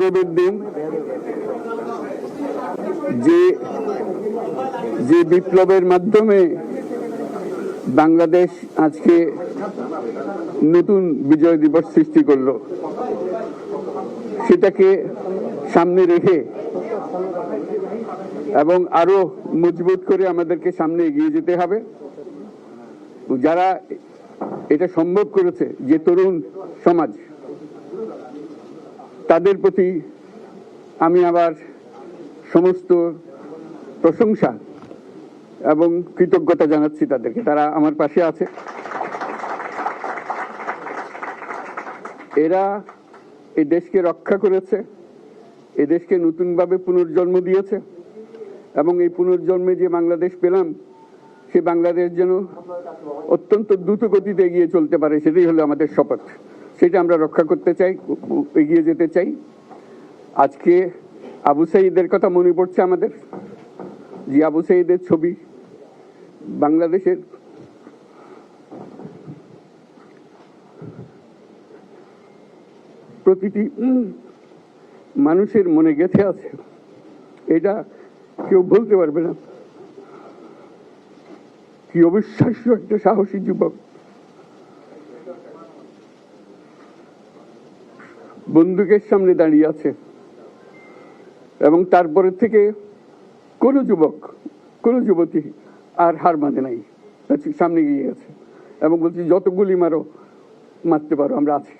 গৌরবের দিন, যে যে বিপ্লবের মাধ্যমে বাংলাদেশ আজকে নতুন বিজয় দিবস সৃষ্টি করল, সেটাকে সামনে রেখে এবং আরও মজবুত করে আমাদেরকে সামনে এগিয়ে যেতে হবে। যারা এটা সম্ভব করেছে, যে তরুণ সমাজ তাদের প্রতি আমি আবার সমস্ত প্রশংসা এবং কৃতজ্ঞতা জানাচ্ছি তাদেরকে। তারা আমার পাশে আছে। এরা এ দেশকে রক্ষা করেছে এ দেশকে নতুনভাবে পুনর্জন্ম দিয়েছে এবং এই পুনর্জন্মে যে বাংলাদেশ পেলাম, সে বাংলাদেশ যেন অত্যন্ত দ্রুত গতিতে এগিয়ে চলতে পারে, সেটাই হলো আমাদের শপথ। সেটা আমরা রক্ষা করতে চাই এগিয়ে যেতে চাই। আজকে আবু সাইদের কথা মনে পড়ছে আমাদের, যে আবু সাইদের ছবি বাংলাদেশের প্রতিটি মানুষের মনে গেঁথে আছে। এটা কেউ বলতে পারবে না। কি অবিশ্বাস্য একটা সাহসী যুবক। বন্দুকের সামনে দাঁড়িয়ে আছে। এবং তারপরে থেকে কোন যুবক, কোন যুবতী আর হার মানে নাই। সামনে গিয়ে আছে এবং বলছি, যত গুলি মারো, মারতে পারো, আমরা আছি।